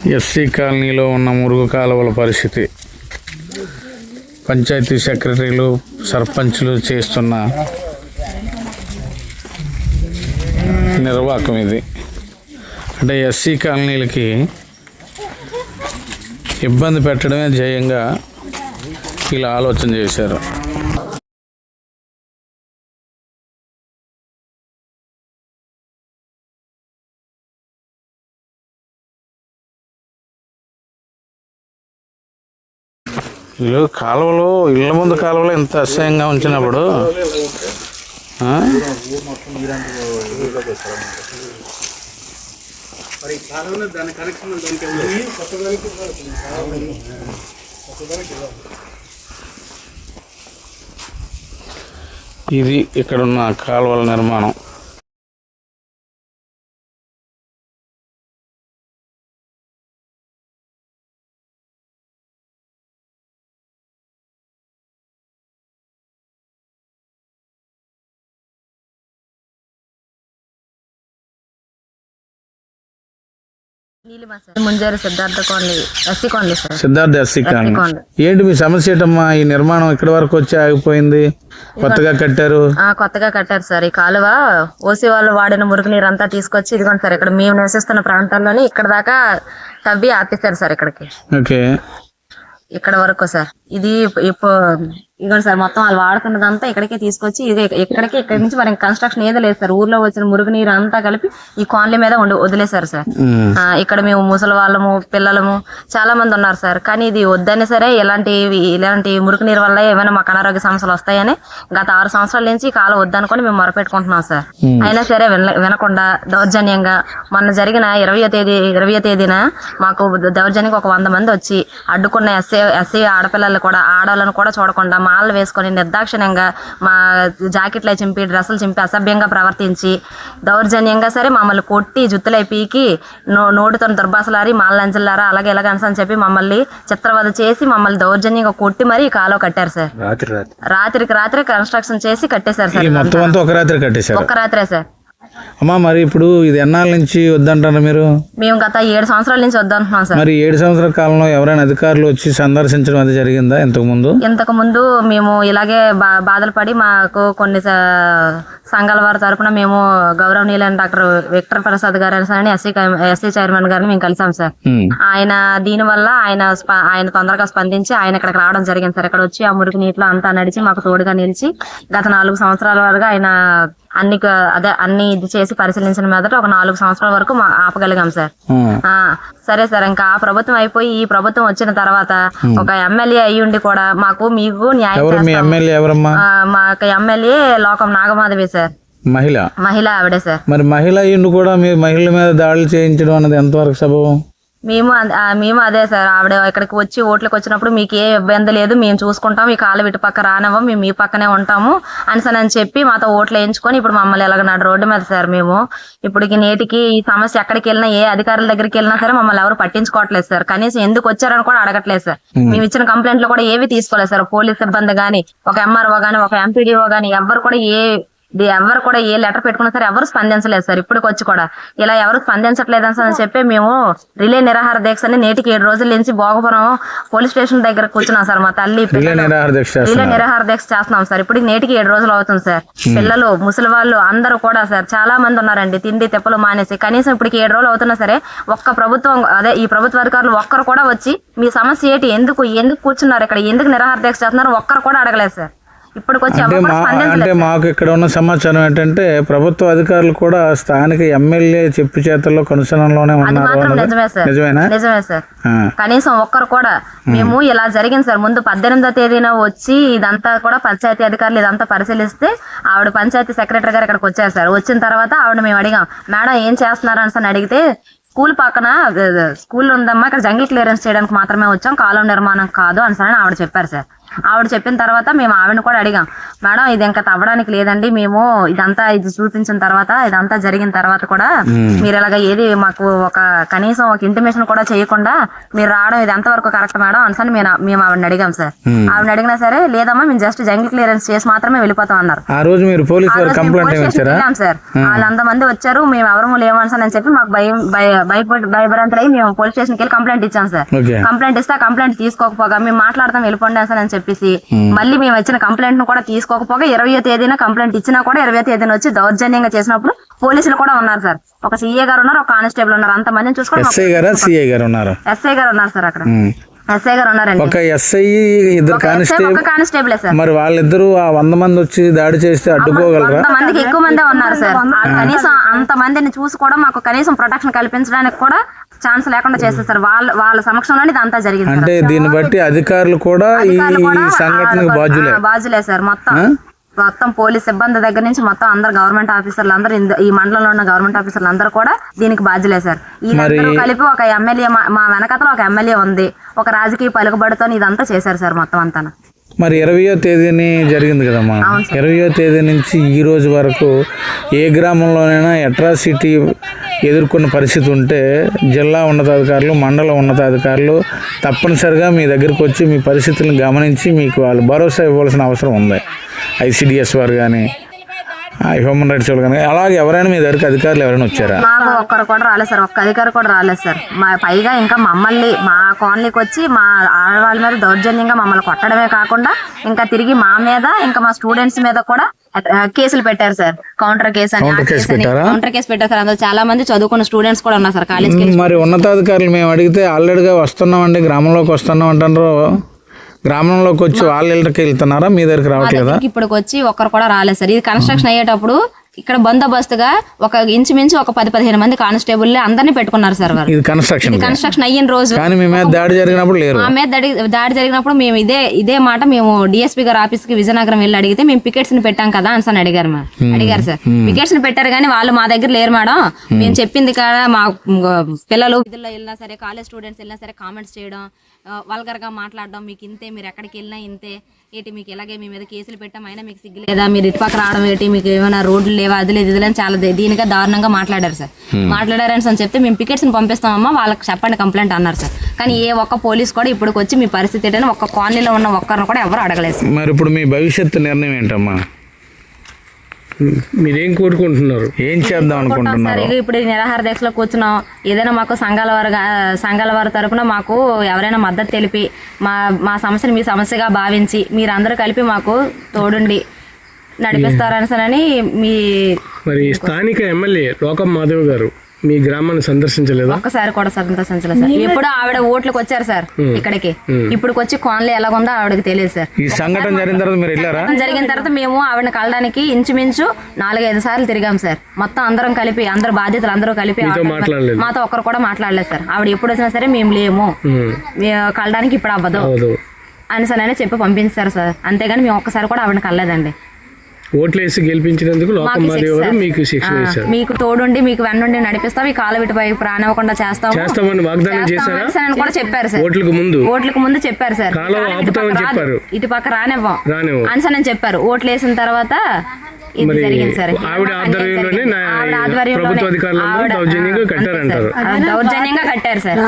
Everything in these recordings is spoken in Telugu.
ఎస్సీ కాలనీలో ఉన్న మురుగు కాలువల పరిస్థితి. పంచాయతీ సెక్రటరీలు సర్పంచ్లు చేస్తున్న నిర్వాహకం ఇది. అంటే ఎస్సీ కాలనీలకి ఇబ్బంది పెట్టడమే ధ్యేయంగా ఇలా ఆలోచన చేశారు. ఇల్లు కాలువలు ఇళ్ళ ముందు కాలువలు ఇంత అసహ్యంగా ఉంచినప్పుడు ఆ? ఇది ఇక్కడున్న కాలువల నిర్మాణం. ముంజారు Siddhartha colony SC colony sir. Siddhartha SC colony. Colony. ఏంటి మీ సమస్య ఏంటమ్మా? ఈ నిర్మాణం ఇక్కడి వరకు వచ్చి ఆగిపోయింది. కొత్తగా కట్టారు. ఆ, కొత్తగా కట్టారు సార్. ఈ కాలువ ఓసీ వాళ్ళు వాడిన మురుగు నీరు అంతా తీసుకొచ్చి ఇదిగోండి సార్ ఇక్కడ మేము నివసిస్తున్న ప్రాంతాల్లోనే ఇక్కడ దాకా తవ్వి ఆపేశారు సార్ ఇక్కడికి. ఓకే. ఇక్కడ వరకు సార్. ఇది ఇప్పుడు ఇదిగోండి సార్ మొత్తం వాళ్ళు వాడుకున్నదంతా ఇక్కడికే తీసుకొచ్చి ఇది ఇక్కడికి ఇక్కడి నుంచి మరి కన్స్ట్రక్షన్ ఏదో లేదు సార్. ఊర్లో వచ్చిన మురుగు నీరు అంతా కలిపి ఈ కాలనీ మీద ఉండి వదిలేశారు సార్. ఇక్కడ మేము ముసలి వాళ్ళము పిల్లలము చాలా మంది ఉన్నారు సార్. కానీ ఇది వద్దనే సరే ఇలాంటి ఇలాంటి మురికి నీరు వల్ల ఏమైనా మాకు అనారోగ్య సమస్యలు వస్తాయని గత ఆరు సంవత్సరాల నుంచి ఈ కాలం వద్దనుకొని మేము మొరపెట్టుకుంటున్నాం సార్. అయినా సరే విన వినకుండా దౌర్జన్యంగా మొన్న జరిగిన ఇరవయో తేదీ ఇరవయో తేదీన మాకు దౌర్జన్యంగా ఒక వంద మంది వచ్చి అడ్డుకున్న ఎస్సీ ఎస్సీ ఆడపిల్లలు కూడా ఆడవాళ్ళని కూడా చూడకుండా మాలలు వేసుకొని నిర్దాక్షిణ్యంగా మా జాకెట్లు చింపి డ్రెస్సులు చింపి అసభ్యంగా ప్రవర్తించి దౌర్జన్యంగా సరే మమ్మల్ని కొట్టి జుత్తులై పీకి నో నోటితో దుర్భాసలారి మాలంచలారా అలాగే ఇలాగ అని చెప్పి మమ్మల్ని చిత్రవద చేసి మమ్మల్ని దౌర్జన్యంగా కొట్టి మరీ ఈ కాలువ కట్టారు సార్. రాత్రి రాత్రి. రాత్రికి రాత్రి కన్స్ట్రక్షన్ చేసి కట్టేశారు సార్ ఒక రాత్రే సార్. అమ్మా మరి ఇప్పుడు ఇది ఎన్నాళ్ళ నుంచి వద్దంటారు మీరు? మేము గత ఏడు సంవత్సరాల నుంచి వద్దంటున్నాం సార్. మరి ఏడు సంవత్సరాల కాలంలో ఎవరైనా అధికారులు వచ్చి సందర్శించడం అది జరిగిందా ఇంతకు ముందు ఇంతకు ముందు మేము ఇలాగే బా బాధలు పడి మాకు కొన్ని సంఘాల వారి తరపున మేము గౌరవనీయులైన డాక్టర్ విక్టర్ ప్రసాద్ గారు అని ఎస్సీ ఎస్సీ చైర్మన్ గారిని మేము కలిసాం సార్. ఆయన దీని వల్ల ఆయన ఆయన తొందరగా స్పందించి ఆయన ఇక్కడికి రావడం జరిగింది సార్. ఇక్కడ వచ్చి ఆ మురికి నీటిలో అంతా నడిచి మాకు తోడుగా నిలిచి గత నాలుగు సంవత్సరాల వరకు ఆయన అన్ని అదే అన్ని ఇది చేసి పరిశీలించిన మీదట ఒక నాలుగు సంవత్సరాల వరకు ఆపగలిగాం సార్. సరే సార్ ఇంకా ఆ ప్రభుత్వం అయిపోయి ఈ ప్రభుత్వం వచ్చిన తర్వాత ఒక ఎమ్మెల్యే అయ్యి ఉండి కూడా మాకు మీకు న్యాయం మాకు ఎమ్మెల్యే లోకం నాగమాధవి సార్. మహిళ? మహిళ ఆవిడే సార్. మరి మహిళ ఇండు కూడా మీ మహిళల మీద దాడులు చేయించడం అన్నది ఎంతవరకు సబబం? మేము మేము అదే సార్. ఆవిడ ఇక్కడికి వచ్చి ఓట్లకు వచ్చినప్పుడు మీకు ఏ ఇబ్బంది లేదు మేము చూసుకుంటాం. ఈ కాలు ఇటు పక్క రానివ్వం మేము మీ పక్కనే ఉంటాము అని సరే అని చెప్పి మాతో ఓట్లు వేయించుకొని ఇప్పుడు మమ్మల్ని ఎలాగ నాడు రోడ్డు మీద సార్ మేము. ఇప్పటికి నేటికి ఈ సమస్య ఎక్కడికి వెళ్ళినా ఏ అధికారుల దగ్గరికి వెళ్ళినా సరే మమ్మల్ని ఎవరు పట్టించుకోవట్లేదు సార్. కనీసం ఎందుకు వచ్చారని కూడా అడగట్లేదు సార్. మేము. ఇచ్చిన కంప్లైంట్లు కూడా ఏవి తీసుకోలేదు సార్. పోలీస్ సిబ్బంది గానీ ఒక ఎంఆర్ఓ గానీ ఒక ఎంపీడీఓ గానీ ఎవరు కూడా ఏ ఎవరు కూడా ఏ లెటర్ పెట్టుకున్నా సరే ఎవరు స్పందించలేదు సార్. ఇప్పటికి వచ్చి కూడా ఇలా ఎవరు స్పందించట్లేదు అని చెప్పి మేము రిలే నిరాహార దీక్షని నేటికి ఏడు రోజుల నుంచి భోగపురం పోలీస్ స్టేషన్ దగ్గర కూర్చున్నాం సార్ మా తల్లి రిలే పిల్లలు. నిరాహార దీక్ష దీక్ష చేస్తున్నాం సార్. ఇప్పుడు నేటికి ఏడు రోజులు అవుతుంది సార్. పిల్లలు ముసలి వాళ్ళు అందరూ కూడా సార్ చాలా మంది ఉన్నారండి తిండి తెప్పలు మానేసి. కనీసం ఇప్పటికి ఏడు రోజులు అవుతున్నా సరే ఒక్క ప్రభుత్వం అదే ఈ ప్రభుత్వ అధికారులు ఒక్కరు కూడా వచ్చి మీ సమస్య ఏంటి? ఎందుకు ఎందుకు కూర్చున్నారు ఇక్కడ? ఎందుకు నిరాహార దీక్ష చేస్తున్నారు? ఒక్కరు కూడా అడగలేదు సార్. ఇప్పటికి అంటే అంటే మాకు ఇక్కడ ఉన్న సమాచారం ఏంటంటే ప్రభుత్వ అధికారులు కూడా స్థానిక ఎమ్మెల్యే చెప్పు చేతల్లో కనుసనంలోనే ఉన్నారు నిజమే సార్. నిజమేనా? నిజమే సార్. ఆ. కనీసం ఒక్కరు కూడా మేము. ఇలా జరిగింది సార్. ముందు పద్దెనిమిదో తేదీన వచ్చి ఇదంతా కూడా పంచాయతీ అధికారులు ఇదంతా పరిశీలిస్తే ఆవిడ పంచాయతీ సెక్రటరీ గారు ఇక్కడికి వచ్చారు సార్. వచ్చిన తర్వాత ఆవిడ మేము అడిగాం మేడం ఏం చేస్తున్నారు? అని అడిగితే స్కూల్ పక్కన స్కూల్ ఉందమ్మా ఇక్కడ జంగిల్ క్లియరెన్స్ చేయడానికి మాత్రమే వచ్చాం కాలువ నిర్మాణం కాదు అని ఆవిడ చెప్పారు సార్. ఆవిడ చెప్పిన తర్వాత మేము ఆవిడని కూడా అడిగాం. మేడం ఇది ఇంకా తవ్వడానికి లేదండి. మేము ఇదంతా ఇది చూపించిన తర్వాత ఇదంతా జరిగిన తర్వాత కూడా మీరు ఇలాగ ఏది మాకు ఒక కనీసం ఒక ఇంటిమేషన్ కూడా చేయకుండా మీరు రావడం ఇది ఎంతవరకు కరెక్ట్ మేడం? అని మేము మేము ఆవిడని అడిగాం సార్. ఆవిడని అడిగినా సరే లేదమ్మా మేము జస్ట్ జంగిల్ క్లియరెన్స్ చేసి మాత్రమే వెళ్ళిపోతాం అన్నారు. ఆ రోజు మీరు పోలీస్ కంప్లైంట్ ఇచ్చారా? సార్. వాళ్ళు మంది వచ్చారు మేము ఎవరు లేవని అని చెప్పి మాకు భయం భయభ్రాంతులు అయ్యి మేము పోలీస్ స్టేషన్కి వెళ్ళి కంప్లైంట్ ఇచ్చాం సార్. కంప్లైంట్ ఇస్తే కంప్లైంట్ తీసుకోకపోగా మేము మాట్లాడతాం వెళ్ళిపోండి అని చెప్పేసి మళ్ళీ మేము ఇచ్చిన కంప్లైంట్ను కూడా తీసుకోకపోగా ఇరవయో తేదీన కంప్లైంట్ ఇచ్చినా కూడా ఇరవై తేదీన వచ్చి దౌర్జన్యంగా చేసినప్పుడు పోలీసులు కూడా ఉన్నారు సార్. ఒక సీఏ గారు ఉన్నారు ఒక కానిస్టేబుల్ ఉన్నారు. అంత మందిని చూసుకొని ఎస్ఐ గారా ఉన్నారు? ఎస్ఐ గారు ఉన్నారు సార్ అక్కడ. ఎస్ఐ గారు ఉన్నారండి. ఒక ఎస్ఐ ఇద్దరు కానిస్టేబుల్ ఒక కానిస్టేబుల్ సార్. మరి వాళ్ళిద్దరూ ఆ వంద మంది వచ్చి దాడి చేస్తే అడ్డుకోగలరా? మందికి ఎక్కువ మందే ఉన్నారు సార్. కనీసం అంత మందిని చూసి కూడా మాకు కనీసం ప్రొటెక్షన్ కల్పించడానికి కూడా ఛాన్స్ లేకుండా చేస్తారు సార్. వాళ్ళ వాళ్ళ సమక్షంలోనే ఇదంతా జరిగింది. అంటే దీన్ని బట్టి అధికారులు కూడా ఈ ఈ సంఘటనకు ఆ, బాధ్యులే. బాధ్యులే సార్. మొత్తం మొత్తం పోలీస్ సిబ్బంది దగ్గర నుంచి మొత్తం అందరు గవర్నమెంట్ ఆఫీసర్లు అందరూ ఈ మండలంలో ఉన్న గవర్నమెంట్ ఆఫీసర్లు అందరూ కూడా దీనికి బాధ్యులే సార్. వీళ్ళందరూ కలిపి ఒక ఎమ్మెల్యే మా వెనకతలో ఒక ఎమ్మెల్యే ఉంది. ఒక రాజకీయ పలుకుబడితో ఇదంతా చేశారు సార్ మొత్తం అంతా మరి ఇరవయో తేదీని జరిగింది కదమ్మా. ఇరవయో తేదీ నుంచి ఈ రోజు వరకు ఏ గ్రామంలోనైనా అట్రాసిటీ ఎదుర్కొన్న పరిస్థితి ఉంటే జిల్లా ఉన్నతాధికారులు మండల ఉన్నతాధికారులు తప్పనిసరిగా మీ దగ్గరికి వచ్చి మీ పరిస్థితులను గమనించి మీకు వాళ్ళు భరోసా ఇవ్వాల్సిన అవసరం ఉంది. ఐసిడిఎస్ వారు కానీ హ్యూమన్ రైట్స్ వాళ్ళు కానీ అలాగే ఎవరైనా మీ దగ్గరికి అధికారులు ఎవరైనా వచ్చారా? మాకు ఒక్కరు కూడా రాలేదు సార్. ఒక్క అధికారి కూడా రాలేదు సార్. మా పైగా ఇంకా మమ్మల్ని మా కాలనీకి వచ్చి మా ఆడవాళ్ళ మీద దౌర్జన్యంగా మమ్మల్ని కొట్టడమే కాకుండా ఇంకా తిరిగి మా మీద ఇంకా మా స్టూడెంట్స్ మీద కూడా కేసులు పెట్టారు సార్. కౌంటర్ కేసు అని ఆ కేసు? కౌంటర్ కేసు పెట్టారు సార్. అందులో చాలా మంది చదువుకున్న స్టూడెంట్స్ కూడా ఉన్నారు సార్ కాలేజ్కి మరి ఉన్నతాధికారులు మేము అడిగితే ఆల్రెడీగా వస్తున్నామండి గ్రామంలోకి వస్తున్నాం అంటారు గ్రామంలోకి వచ్చి వాళ్ళ ఇళ్ళకి వెళ్తున్నారా? మీ దగ్గరికి రావట్లేదా? ఇప్పటికి వచ్చి ఒక్కరు కూడా రాలేదు సార్. ఇది కన్స్ట్రక్షన్ అయ్యేటప్పుడు ఇక్కడ బందోబస్తుగా ఒక ఇంచుమించు ఒక పది పదిహేను మంది కానిస్టేబుల్ అందరినీ పెట్టుకున్నారు సార్ వారు ఇది కన్స్ట్రక్షన్ కన్స్ట్రక్షన్ అయిన రోజు. కానీ మీ మీద దాడి జరిగినప్పుడు లేరు. మా మీద దాడి దాడి జరిగినప్పుడు మేము ఇదే ఇదే మాట మేము డిఎస్పీ గారి ఆఫీస్కి విజయనగరం వెళ్ళి అడిగితే మేము పికెట్స్ని పెట్టాం కదా అని అడిగారు మా అడిగారు సార్. పికెట్స్ని పెట్టారు కానీ వాళ్ళు మా దగ్గర లేరు మేడం. మేము చెప్పింది కదా మా పిల్లలు విధుల్లో వెళ్ళినా సరే కాలేజ్ స్టూడెంట్స్ వెళ్ళినా సరే కామెంట్స్ చేయడం వల్గర్గా మాట్లాడడం మీకు ఇంతే మీరు ఎక్కడికి వెళ్ళినా ఇంతే. ఏంటి మీకు ఇలాగే మీ మీద కేసులు పెట్టాం? అయినా మీకు సిగ్గు లేదా? మీరు ఇటుపక్క రావడం ఏంటి? మీకు ఏమైనా రోడ్లు లేవా? అది లేదు ఇది అని చాలా దీనిగా దారుణంగా మాట్లాడారు సార్. మాట్లాడారని సార్ చెప్తే మేము పికెట్స్ని పంపిస్తామమ్మా వాళ్ళకి చెప్పండి కంప్లైంట్ అన్నారు సార్. కానీ ఏ ఒక్క పోలీస్ కూడా ఇప్పటికి వచ్చి మీ పరిస్థితి ఏంటని ఒక్క కాలనీలో ఉన్న ఒక్కరిని కూడా ఎవరు అడగలేదు. మరి ఇప్పుడు మీ భవిష్యత్తు నిర్ణయం ఏంటమ్మా? మీరేం కోరుకుంటున్నారు? ఏం చేద్దాం అనుకుంటున్నారు? సార్ ఇప్పుడు నిరాహార దీక్షలో కూర్చున్నాం. ఏదైనా మాకు సంఘాల వారు సంఘాల వారి తరపున మాకు ఎవరైనా మద్దతు తెలిపి మా మా సమస్యను మీ సమస్యగా భావించి మీరందరూ కలిపి మాకు తోడుండి నడిపిస్తారని మీ మరి స్థానిక ఎమ్మెల్యే లోకం మాధవ్ గారు మీ గ్రామాన్ని సందర్శించలేదా? ఒక్కసారి కూడా సంతోషించలేదు సార్. ఎప్పుడు ఆవిడ ఓట్లకు వచ్చారు సార్ ఇక్కడికి. ఇప్పుడు వచ్చి కోన్లు ఎలాగుందో ఆవిడకి తెలియదు సార్. ఈ సంఘటన జరిగిన తర్వాత మీరు వెళ్ళారా? జరిగిన తర్వాత మేము ఆవిడని కలడానికి ఇంచుమించు నాలుగైదు సార్లు తిరిగాం సార్. మొత్తం అందరం కలిపి అందరు బాధ్యతలు అందరూ కలిపి. మాతో ఒక్కరు కూడా మాట్లాడలేదు సార్. ఆవిడ ఎప్పుడు వచ్చినా సరే మేము లేము. కలడానికి ఇప్పుడు అవ్వదు. అవదు అని సరే చెప్పి పంపించారు సార్. అంతేగాని మేము ఒక్కసారి కూడా ఆవిడని కలలేదండి. ఓట్లేసి గెలిపించినందుకు మాకు శిక్షణ ఇచ్చారు మీకు తోడుండి మీకు వెన్నుండి నడిపిస్తాం ఈ కాలు విటిపై ప్రాణివ్వకుండా చేస్తాము. చేస్తామని వాగ్దానం చేశారా? చేస్తామని సార్ అని కూడా చెప్పారు సార్. ఓట్లకు ముందు? ఓట్లకు ముందు చెప్పారు సార్. కాలు ఆపుతామని ఇటు పక్క చెప్పారు. ఇటు పక్క రానివ్వం. రానివ్వం. అని చెప్పారు. ఓట్లు వేసిన తర్వాత ఇది మరి జరిగింది సార్. ఆవిడ ఆధ్వర్యంలోనే ప్రభుత్వ అధికారులందరూ దౌర్జన్యంగా కట్టారంటారు. కట్టారు సార్.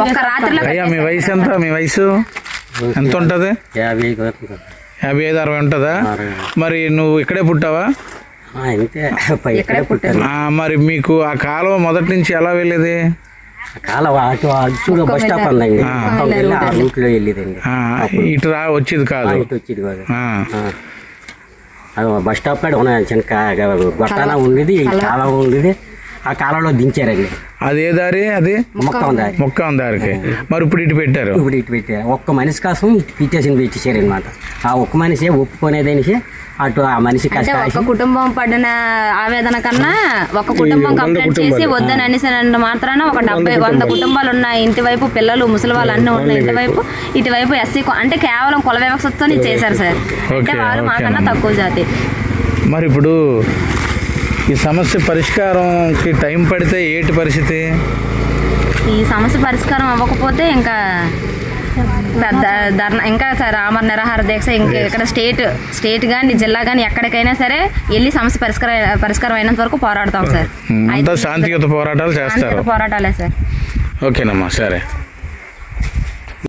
ఒక్క రాత్రిలో అయ్యా మీ వయసు ఎంత? మీ వయసు? ఎంత ఉంటుంది యాభై యాభై ఐదు అరవై ఉంటుందా? మరి నువ్వు ఇక్కడే పుట్టావా? మరి మీకు ఆ కాలువ మొదటి నుంచి ఎలా వెళ్ళేది? కాల అటు అటు చూడు బస్ స్టాప్ ఉందండి ఆ. రూట్లో వెళ్ళేదండి. ఇటు రా వచ్చేది కాదు. ఇటు వచ్చేది కాదు. బస్ స్టాప్ కాడ ఉన్నాయి చిన్న గొట్టాన ఉండేది ఈ కాలం ఉండేది. ఆ కాలంలో దించారండి. అది ఏ దారి అది? మొక్క ఉందా. మొక్క ఉంది దారికి. మరి ఇప్పుడు ఇటు పెట్టారు. ఇప్పుడు ఇటు పెట్టారు. ఒక్క మనిషి కోసం ఇటు పిటిషన్ పెట్టేశారనమాట ఆ ఒక్క మనిషి ఒప్పుకునేదనిసి అటు ఆ మనిషి ఒక కుటుంబం పడిన ఆవేదన కన్నా ఒక కుటుంబం కంప్లైంట్ చేసి వద్దని అనేసినంత మాత్రాన ఒక డెబ్బై వంద కుటుంబాలు. ఉన్నాయి. ఇంటి వైపు పిల్లలు ముసలి వాళ్ళు అన్ని ఉన్నాయి. ఇంటి వైపు ఇటువైపు ఎస్సీ అంటే కేవలం కుల వ్యవస్థతో చేశారు సార్. అంటే వాళ్ళు ఓకే మాకన్నా. తక్కువ జాతి. మరి ఇప్పుడు ఈ సమస్య పరిష్కారంకి టైం పడితే ఏంటి పరిస్థితి? ఈ సమస్య పరిష్కారం అవ్వకపోతే ఇంకా ధర్నా ఇంకా సార్ ఆమర నిరాహార దీక్ష ఇంకా ఇక్కడ స్టేట్ స్టేట్ కానీ జిల్లా కానీ ఎక్కడికైనా సరే వెళ్ళి సమస్య పరిష్కార పరిష్కారం అయినంత వరకు పోరాడతాం సార్. అంతా శాంతియుత పోరాటాలు చేస్తారు. పోరాటాలే సార్. ఓకేనమ్మా సరే.